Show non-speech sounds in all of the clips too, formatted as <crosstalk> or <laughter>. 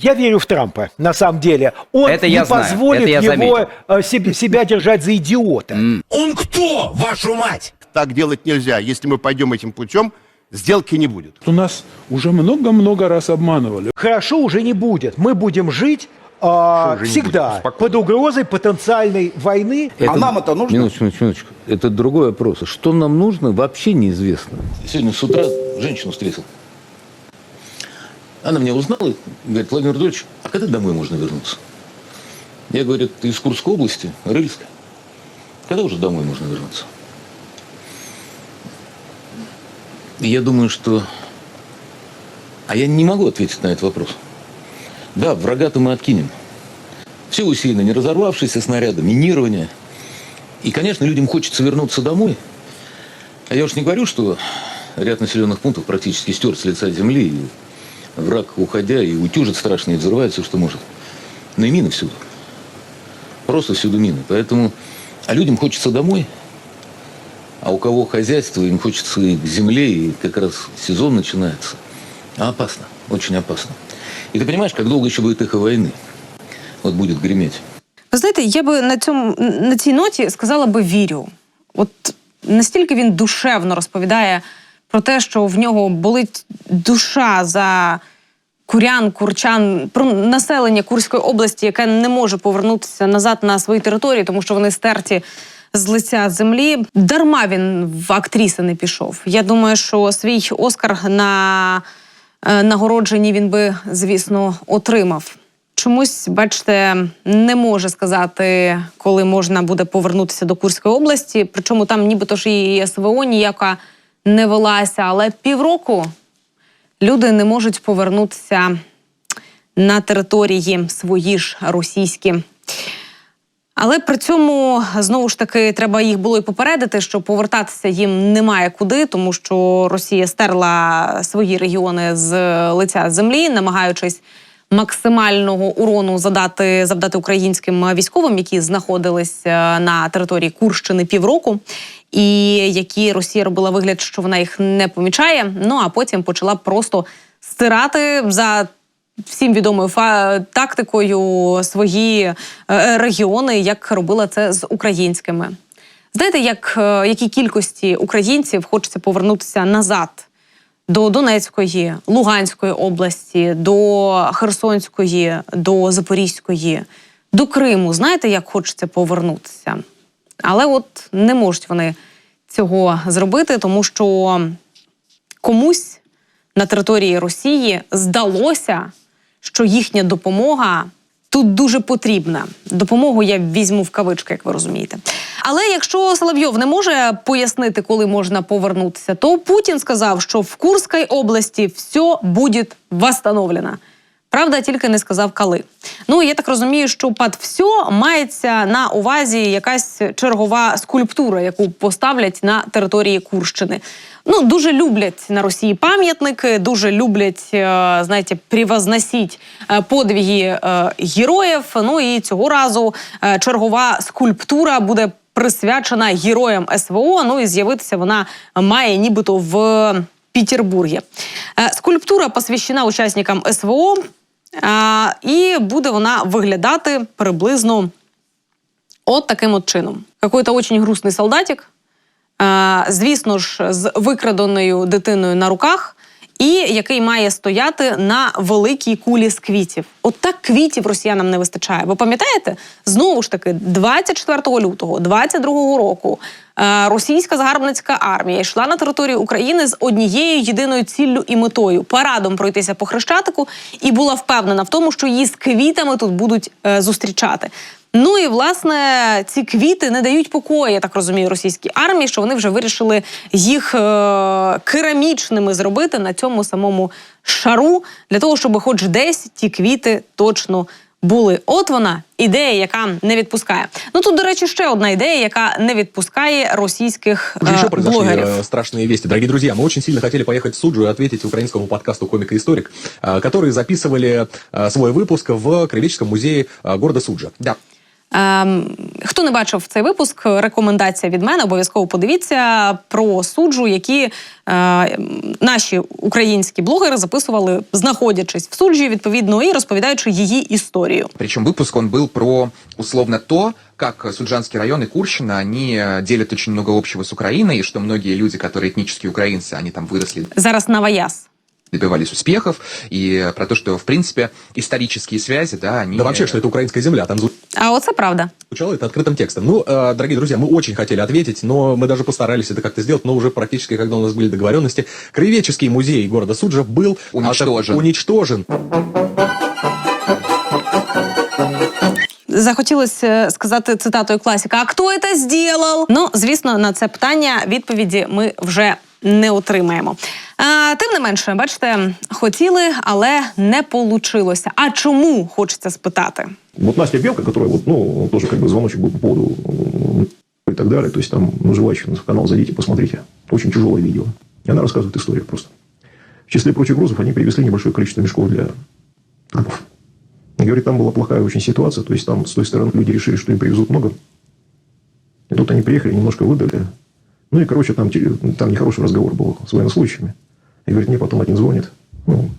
Я верю в Трампа, на самом деле. Он Это не я знаю, позволит это я его, заметил. э, себе- себя держать за идиота. Он кто, вашу мать? Так делать нельзя. Если мы пойдем этим путем, сделки не будет. У нас уже много-много раз обманывали. Хорошо уже не будет. Мы будем жить а, уже не всегда будет? Спокойно. под угрозой потенциальной войны. Это- А нам это нужно? Минуточку, минуточку. Это другой вопрос. Что нам нужно, вообще неизвестно. Сегодня с утра женщину встретил. Она меня узнала и говорит, Владимир Владимирович, а когда домой можно вернуться? Я говорю, ты из Курской области, Рыльска. Когда уже домой можно вернуться? И я думаю, что... А я не могу ответить на этот вопрос. Да, врага-то мы откинем. Все усилено, не разорвавшиеся снаряды, минирование. И, конечно, людям хочется вернуться домой. А я уж не говорю, что ряд населенных пунктов практически стер с лица земли. И враг, уходя, и утюжит страшно, и взрывает все, что может. Но и мины всюду. Просто всюду мины. Поэтому... А людям хочется домой. А у кого хозяйство, им хочется и к земле, и как раз сезон начинается. А опасно. Очень опасно. И ты понимаешь, как долго еще будет эхо войны? Вот будет греметь. Ви знаєте, я би на цьому на цій ноті сказала би вірю. От настільки він душевно розповідає про те, що в нього болить душа за курян, курчан, про населення Курської області, яке не може повернутися назад на свої території, тому що вони стерті з лиця землі. Дарма він в актриси не пішов. Я думаю, що свій Оскар на е, нагородженні він би, звісно, отримав. Чомусь, бачите, не може сказати, коли можна буде повернутися до Курської області. Причому там нібито ж і СВО ніяка не велася, але півроку люди не можуть повернутися на території свої ж російські. Але при цьому знову ж таки треба їх було й попередити, що повертатися їм немає куди, тому що Росія стерла свої регіони з лиця землі, намагаючись максимального урону задати завдати українським військовим, які знаходились на території Курщини півроку, і які Росія робила вигляд, що вона їх не помічає. Ну а потім почала просто стирати за всім відомою фа- тактикою свої е, регіони, як робила це з українськими. Знаєте, як е, якій кількості українців хочеться повернутися назад до Донецької, Луганської області, до Херсонської, до Запорізької, до Криму. Знаєте, як хочеться повернутися? Але от не можуть вони цього зробити, тому що комусь на території Росії здалося, що їхня допомога тут дуже потрібна. Допомогу я візьму в кавички, як ви розумієте. Але якщо Соловйов не може пояснити, коли можна повернутися, то Путін сказав, що в Курській області все буде восстановлено. Правда, тільки не сказав коли. Ну я так розумію, що під все мається на увазі якась чергова скульптура, яку поставлять на території Курщини. Ну дуже люблять на Росії пам'ятники, дуже люблять, е, знаєте, превозносить е, подвиги е, героїв. Ну і цього разу чергова скульптура буде присвячена героям СВО. Ну і з'явитися вона має нібито в Петербургі. Е, Скульптура посвящена учасникам СВО, і буде вона виглядати приблизно от таким от чином. Какой-то очень грустний солдатик, звісно ж, з викраденою дитиною на руках. І який має стояти на великій кулі з квітів. От так квітів росіянам не вистачає. Ви пам'ятаєте? Знову ж таки, 24 лютого 22 року російська загарбницька армія йшла на територію України з однією єдиною ціллю і метою парадом пройтися по хрещатику, і була впевнена в тому, що її з квітами тут будуть е, зустрічати. Ну і власне ці квіти не дають покою, я так розумію, російській армії, що вони вже вирішили їх е- керамічними зробити на цьому самому шару, для того, щоб хоч десь ті квіти точно були. От вона ідея, яка не відпускає. Ну тут, до речі, ще одна ідея, яка не відпускає російських Уже е- еще произошли блогерів. э, страшные вести. Дорогие друзья, мы очень сильно хотели поехать в Суджу и ответить украинскому подкасту «Комик и историк», э, которые записывали э, свой выпуск в Краеведческом музее э, города Суджа. Да. Ем, хто не бачив цей випуск, рекомендація від мене, обов'язково подивіться про суджу, які е, наші українські блогери записували, знаходячись в суджі, відповідно, і розповідаючи її історію. Причем выпуск он был про условно то, как Суджанский район и Курщина, они э, делят очень много общего с Украиной, и что многие люди, которые этнические украинцы, они там выросли, Зараз Наваяс. добивались успехов, и про то, что, в принципе, исторические связи, да, они... Да вообще, что это украинская земля, там А оце правда. звучало это открытым текстом. Ну, э, дорогие друзья, мы очень хотели ответить, но мы даже постарались это как-то сделать, но уже практически, когда у нас были договоренности, Краеведческий музей города Суджа был Уничтожен. а, уничтожен. Захотілося сказати цитатою класіка: А хто це зробив? Ну, звісно, на це питання відповіді ми вже не отримаємо. А, тим не менше, бачите, хотіли, але не получилося. А чому хочеться спитати? Вот Настя Белка, которая вот, ну, тоже как бы звоночек был по поводу м, и так далее. То есть там, ну, желающих на канал зайдите, посмотрите. Очень тяжелое видео. И она рассказывает историю просто. В числе прочих грузов они привезли небольшое количество мешков для трупов. И говорит, там была плохая очень ситуация. То есть там с той стороны люди решили, что им привезут много. И тут они приехали, немножко выдали. Ну и, короче, там, те- там нехороший разговор был с военнослужащими. И говорит, мне потом один звонит. Ну,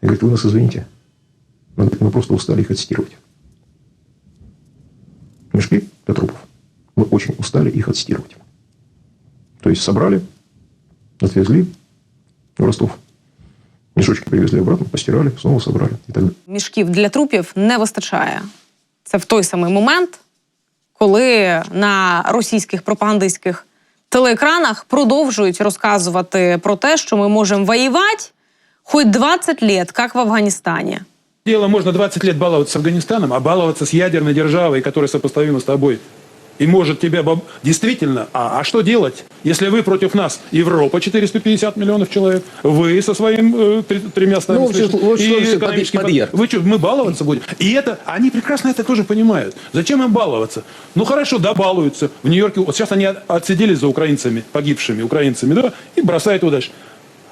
и говорит, вы нас извините. Мы, говорит, мы просто устали их отстирывать мешки для трупов. Мы очень устали их отстирывать. То есть собрали, отвезли в Ростов. Мешочки привезли обратно, постирали, снова собрали и так далее. Мішків для трупів не вистачає. Це в той самий момент, коли на російських пропагандистських телеекранах продовжують розказувати про те, що ми можемо воювати хоч 20 лет, як в Афганістані. Дело можно 20 лет баловаться с Афганистаном, а баловаться с ядерной державой, которая сопоставима с тобой. И может тебя... боб- Действительно, а, а что делать, если вы против нас? Европа 450 миллионов человек, вы со своим э, три- тремя стами Ну, что и экономический под-. Вы что, мы баловаться будем? И это, они прекрасно это тоже понимают. Зачем им баловаться? Ну хорошо, да, балуются. В Нью-Йорке, вот сейчас они от- отсиделись за украинцами, погибшими украинцами, да, и бросают дальше.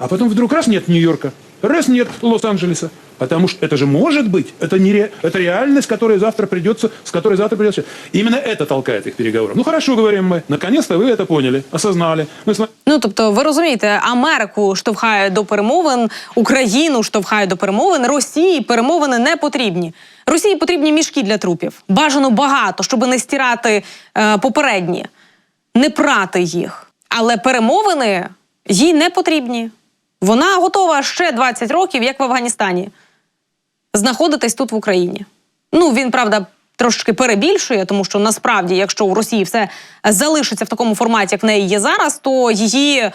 А потом вдруг раз нет Нью-Йорка, раз нет Лос-Анджелеса. Потому что это же может быть, это, не ре- это реальность, которая завтра придется, с которой завтра придется. Именно это толкает их переговоров. Ну хорошо, говорим мы, наконец-то вы это поняли, осознали. Мы с вами Ну тобто, ви розумієте, Америку штовхає до перемовин, Україну штовхає до перемовин, Росії перемовини не потрібні. Росії потрібні мішки для трупів. Бажано багато, щоб не стирати е, попередні, не прати їх. Але перемовини їй не потрібні. Вона готова ще 20 років, як в Афганістані, знаходитись тут в Україні. Ну він правда. Трошки перебільшує, тому що насправді, якщо у Росії все залишиться в такому форматі, як в неї є зараз, то її е,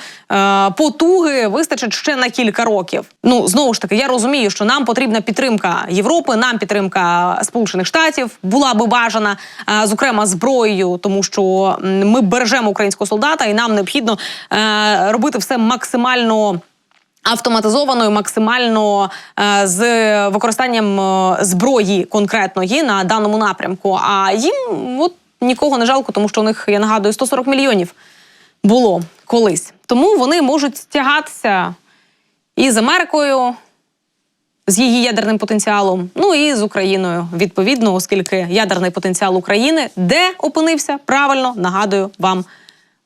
потуги вистачить ще на кілька років. Ну знову ж таки, я розумію, що нам потрібна підтримка Європи, нам підтримка Сполучених Штатів була би бажана, е, зокрема зброєю, тому що ми бережемо українського солдата, і нам необхідно е, робити все максимально автоматизованою, максимально е, з використанням е, зброї конкретної на даному напрямку. А їм от нікого не жалко, тому що у них, я нагадую, 140 мільйонів було колись. Тому вони можуть стягатися і з Америкою. З її ядерним потенціалом, ну і з Україною відповідно, оскільки ядерний потенціал України де опинився правильно нагадую вам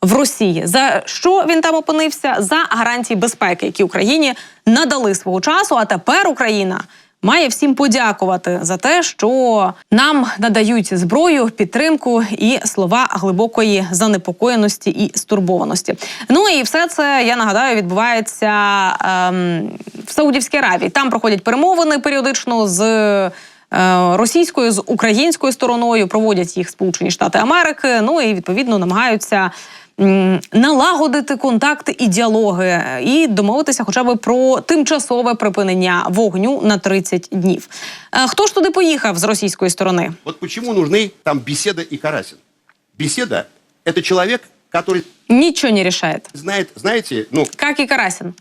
в Росії. За що він там опинився? За гарантії безпеки, які Україні надали свого часу. А тепер Україна має всім подякувати за те, що нам надають зброю, підтримку і слова глибокої занепокоєності і стурбованості. Ну і все це я нагадаю відбувається ем, в Саудівській Аравії. Там проходять перемовини періодично з. е, Російською з українською стороною проводять їх Сполучені Штати Америки. Ну і відповідно намагаються м, налагодити контакти і діалоги і домовитися, хоча б про тимчасове припинення вогню на 30 днів. Е, Хто ж туди поїхав з російської сторони? Вот почему нужны там беседа и Карасин. Беседа – это человек, который Нічого не рішає. знает, знаете, ну, Як і Карасін.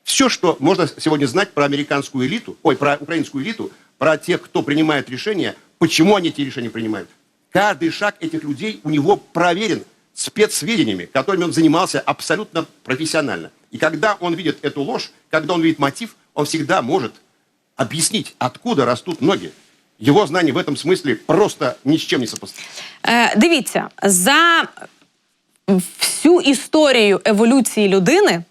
вот все, что можно сегодня знать про американскую элиту, ой, про украинскую элиту, про тех, кто принимает решения, почему они эти решения принимают. Каждый шаг этих людей у него проверен спецсведениями, которыми он занимался абсолютно профессионально. И когда он видит эту ложь, когда он видит мотив, он всегда может объяснить, откуда растут ноги. Его знания в этом смысле просто ни с чем не сопоставимы. Е, дивіться, за всю історію еволюції людини.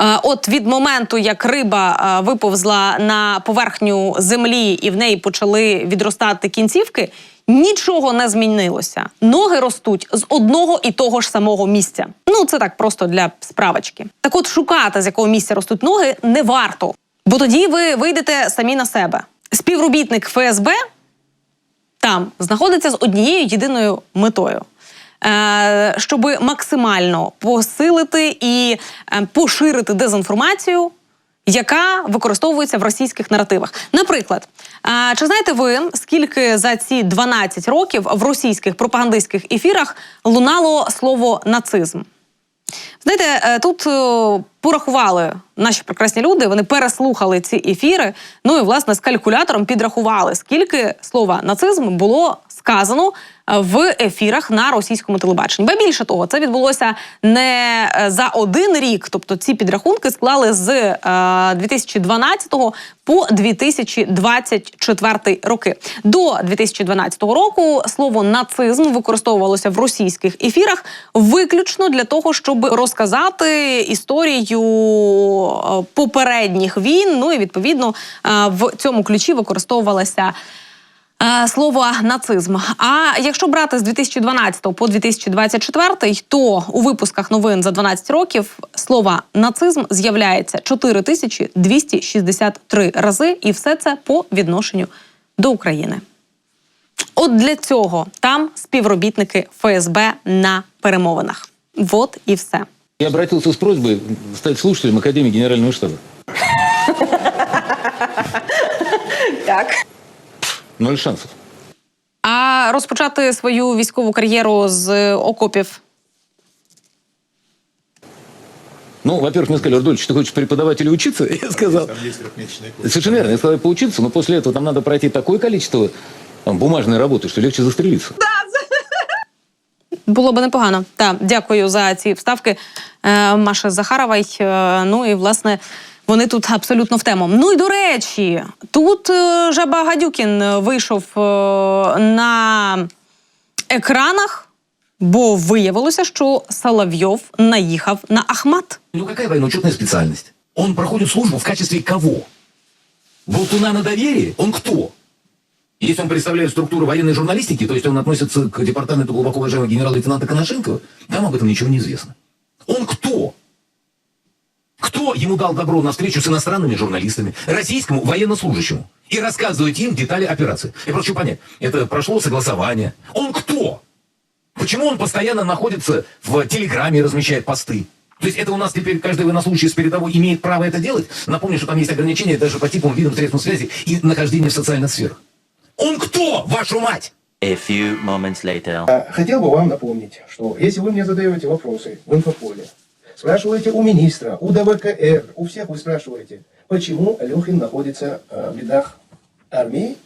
е, От від моменту, як риба е, виповзла на поверхню землі і в неї почали відростати кінцівки, нічого не змінилося. Ноги ростуть з одного і того ж самого місця. Ну це так просто для справочки. Так от шукати, з якого місця ростуть ноги, не варто, бо тоді ви вийдете самі на себе. Співробітник ФСБ там знаходиться з однією єдиною метою. Е, щоб максимально посилити і е, поширити дезінформацію, яка використовується в російських наративах. Наприклад, е, чи знаєте ви, скільки за ці 12 років в російських пропагандистських ефірах лунало слово нацизм? Знаєте, тут порахували наші прекрасні люди, вони переслухали ці ефіри. Ну і власне з калькулятором підрахували, скільки слова нацизм було сказано в ефірах на російському телебаченні. Ба більше того, це відбулося не е, за один рік, тобто ці підрахунки склали з е, 2012 по 2024 роки. До 2012 року слово нацизм використовувалося в російських ефірах виключно для того, щоб розказати історію е, попередніх війн. Ну і відповідно е, в цьому ключі використовувалася. Е, Слово нацизм. А якщо брати з 2012 по 2024, то у випусках новин за 12 років слово нацизм з'являється 4263 рази, і все це по відношенню до України. От для цього там співробітники ФСБ на перемовинах. Вот і все. Я обратился с просьбой стать слушателем Академии Генерального штаба. Так. Ноль шансов. А розпочати свою військову кар'єру з окопів. Ну, во-первых, мне сказали, Рудольевич, ты хочешь преподавать или учиться? <laughs> Я сказал. Совершенно верно. Я сказал, поучиться, но после этого там надо пройти такое количество там, бумажной работы, что легче застрелиться. Було би непогано. Так, дякую за ці вставки е, Маші Захаровій. Е, ну і власне. Вони тут абсолютно в тему. Ну і до речі, тут е, Жаба Гадюкін вийшов е, на екранах, бо виявилося, що Соловйов наїхав на Ахмат. Ну какая военно-учетная специальность? Он проходит службу в качестве кого? Болтуна на доверие? Он кто? Если он представляет структуру военной журналистики, то есть он относится к департаменту глубоко уважаемого генерала-лейтенанта Коношенкова, там об этом ничего не известно. Он кто? Кто ему дал добро на встречу с иностранными журналистами, российскому военнослужащему, и рассказывать им детали операции? Я прошу понять, это прошло согласование. Он кто? Почему он постоянно находится в Телеграме и размещает посты? То есть это у нас теперь каждый военнослужащий с передовой имеет право это делать? Напомню, что там есть ограничения даже по типам, видам средств связи и нахождения в социальных сферах. Он кто, вашу мать? A few moments later. А, Хотел бы вам напомнить, что если вы мне задаете вопросы в инфополе, спрашиваете у министра, у ДВКР, у всех вы спрашиваете, почему Алехин находится э, в рядах армии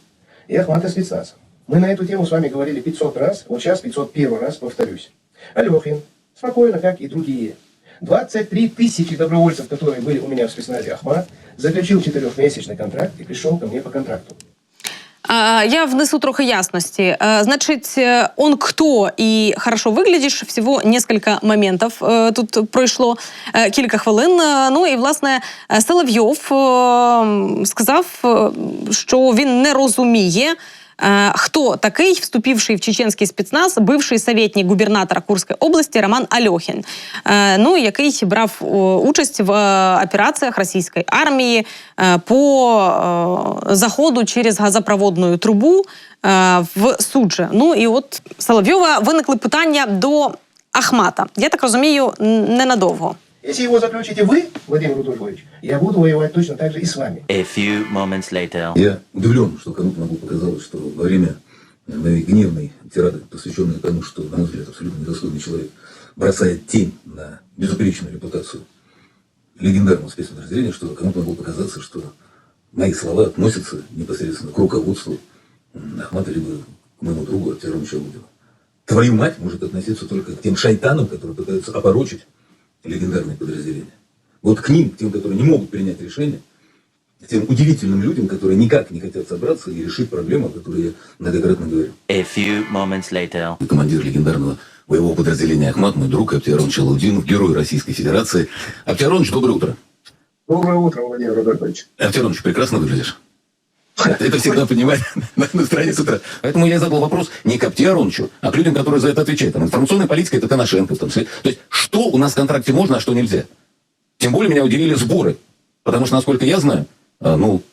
и Ахмата спецназа. Мы на эту тему с вами говорили 500 раз, вот сейчас 501 раз повторюсь. Алехин, спокойно, как и другие, 23 тысячи добровольцев, которые были у меня в спецназе Ахмат, заключил четырехмесячный контракт и пришел ко мне по контракту. А, Я внесу трохи ясности. Э, Значит, э, он кто и хорошо выглядишь, всего несколько моментов э, тут пройшло е, кілька хвилин. Е, Ну і власне е, Соловйов е, сказав, е, що він не розуміє. е, Хто такий, вступивший в чеченський спецназ, бивший советник губернатора Курської області Роман Альохін, е, ну який брав е, участь в операціях російської армії по заходу через газопроводну трубу в Судже. Ну і от Соловйова виникли питання до Ахмата. Я так розумію, ненадовго. Если его заключите вы, Владимир Рудольфович, я буду воевать точно так же и с вами. A few moments later. Я удивлен, что кому-то могу показалось, что во время моей гневной тирады, посвященной тому, что, на мой взгляд, абсолютно недостойный человек, бросает тень на безупречную репутацию легендарного спецподразделения, что кому-то могло показаться, что мои слова относятся непосредственно к руководству Ахмата, либо к моему другу Артему Чалудину. Твою мать может относиться только к тем шайтанам, которые пытаются опорочить легендарные подразделения. Вот к ним, к тем, которые не могут принять решение, Тем удивительным людям, которые никак не хотят собраться и решить проблему, о которой я многократно говорю. A few moments later. Командир легендарного боевого подразделения Ахмат, мой друг Аптиарон Чалаудинов, герой Российской Федерации. Аптиаронович, доброе утро. Доброе утро, Владимир Рудольфович. Аптиаронович, прекрасно выглядишь. <laughs> Это всегда понимать на настроение с утра. Поэтому я задал вопрос не к Аптиароновичу, а к людям, которые за это отвечают. Там, информационная политика – это Коношенко. Там, то есть, что у нас в контракте можно, а что нельзя? Тем более меня удивили сборы. Потому что, насколько я знаю, а, ну,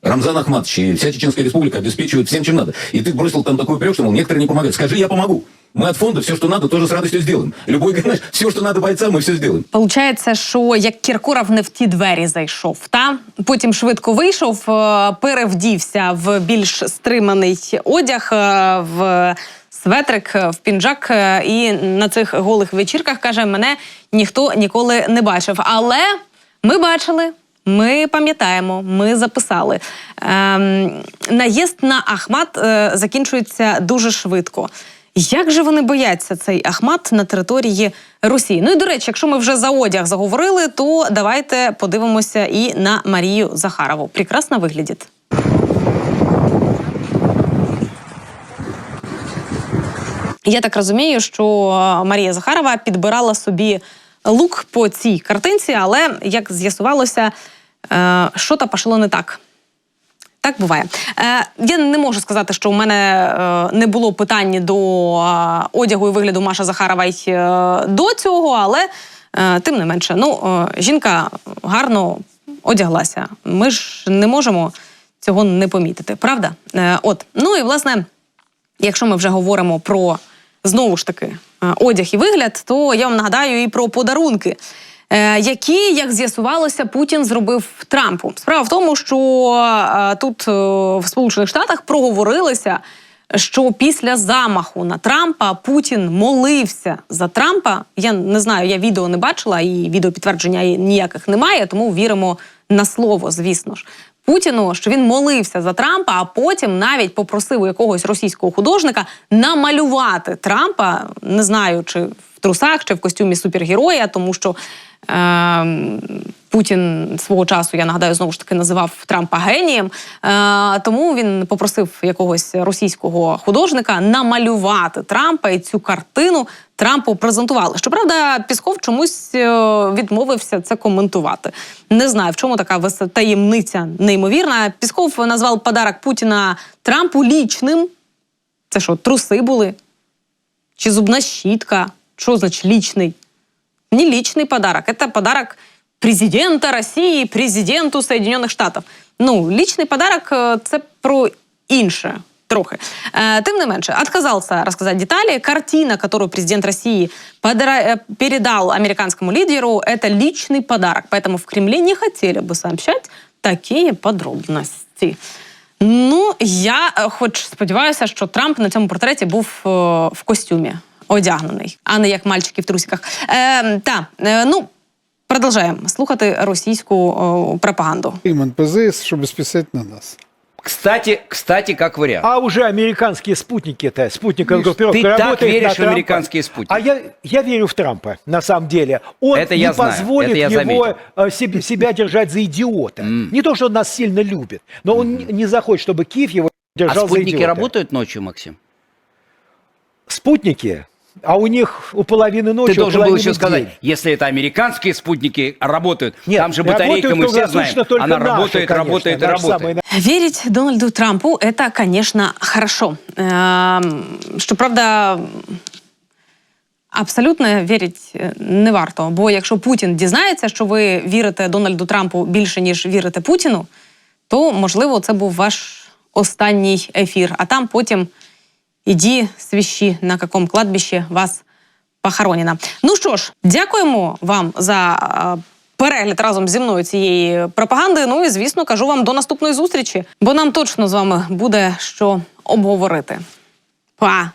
Рамзан Ахматович и вся Чеченская республика обеспечивают всем, чем надо. И ты бросил там такой упрек, что, мол, некоторые не помогают. Скажи, я помогу. Мы от фонда все, что надо, тоже с радостью сделаем. Любой, <laughs> знаешь, все, что надо бойцам, мы все сделаем. Получається, що як Кіркоров не в ті двері зайшов, та потім швидко вийшов, е, перевдівся в більш стриманий одяг, е, в светрик, е, в пінжак, е, і на цих голих вечірках каже: мене ніхто ніколи не бачив. Але ми бачили. Ми пам'ятаємо, ми записали. Ем, наїзд на Ахмат е, закінчується дуже швидко. Як же вони бояться цей Ахмат на території Росії? Ну і до речі, якщо ми вже за одяг заговорили, то давайте подивимося і на Марію Захарову. Прекрасно виглядить. Я так розумію, що Марія Захарова підбирала собі лук по цій картинці, але як з'ясувалося, е, що то пішло не так. Так буває. Е, я не можу сказати, що у мене е, не було питань до е, одягу і вигляду Маша Захарова й е, до цього, але тим не менше, ну, жінка гарно одяглася. Ми ж не можемо цього не помітити, правда? От, ну і власне, якщо ми вже говоримо про знову ж таки одяг і вигляд, то я вам нагадаю і про подарунки. Е, Які, як з'ясувалося, Путін зробив Трампу. Справа в тому, що е, тут е, в Сполучених Штатах проговорилися, що після замаху на Трампа Путін молився за Трампа. Я не знаю, я відео не бачила, і відеопідтвердження ніяких немає, тому віримо на слово, звісно ж. Путіну, що він молився за Трампа, а потім навіть попросив у якогось російського художника намалювати Трампа, не знаю, чи в трусах, чи в костюмі супергероя, тому що Путін свого часу, я нагадаю, знову ж таки називав Трампа генієм. Е, тому він попросив якогось російського художника намалювати Трампа і цю картину Трампу презентували. Щоправда, Пісков чомусь е, відмовився це коментувати. Не знаю, в чому така таємниця неймовірна. Пісков назвав подарок Путіна Трампу лічним. Це що, труси були? Чи зубна щітка? Що значить лічний? Не личный подарок, это подарок президента Росії, президенту Соединенных Штатів. Ну, личний подарок е, це про інше. Трохи. Э, тем не меньше, отказался рассказать детали. Картина, которую президент России подара- э, передал американскому лидеру, это личный подарок. Поэтому в Кремле не хотели бы сообщать такие подробности. Ну, я е, хоч сподіваюся, що Трамп на цьому портреті був е, в костюмі одягнений, а не як мальчики в трусиках. Е, та, е, ну, продовжаємо слухати російську е, пропаганду. Им НПЗ, чтобы списать на нас. Кстати, кстати, как вариант. А уже американские спутники-то, спутниковая группировка Ты так веришь в Трампа. американские спутники? А я, я верю в Трампа, на самом деле. Он Это не я знаю, позволит это я его заметил. э, себе- себя держать за идиота. Не то, что он нас сильно любит, но он не- не захочет, чтобы Киев его А держал за спутники идиота. работают ночью, Максим? Спутники, а у них у половины ночи, Ты у должен был половины еще день. сказать, если это американские спутники работают, Нет, там же батарейка, работают мы все круглосуточно знаем, только она наши, работает, конечно, работает и наши работает. самые Верить Дональду Трампу это, конечно, хорошо. Ем, Щоправда, абсолютно вірить е, не варто. Бо якщо Путін дізнається, що ви вірите Дональду Трампу більше, ніж вірите Путіну, то можливо це був ваш останній ефір. А там потім іді свіщі, на якому кладбищі вас похоронено. Ну що ж, дякуємо вам за перегляд разом зі мною цієї пропаганди. Ну і звісно, кажу вам до наступної зустрічі, бо нам точно з вами буде що обговорити. Па!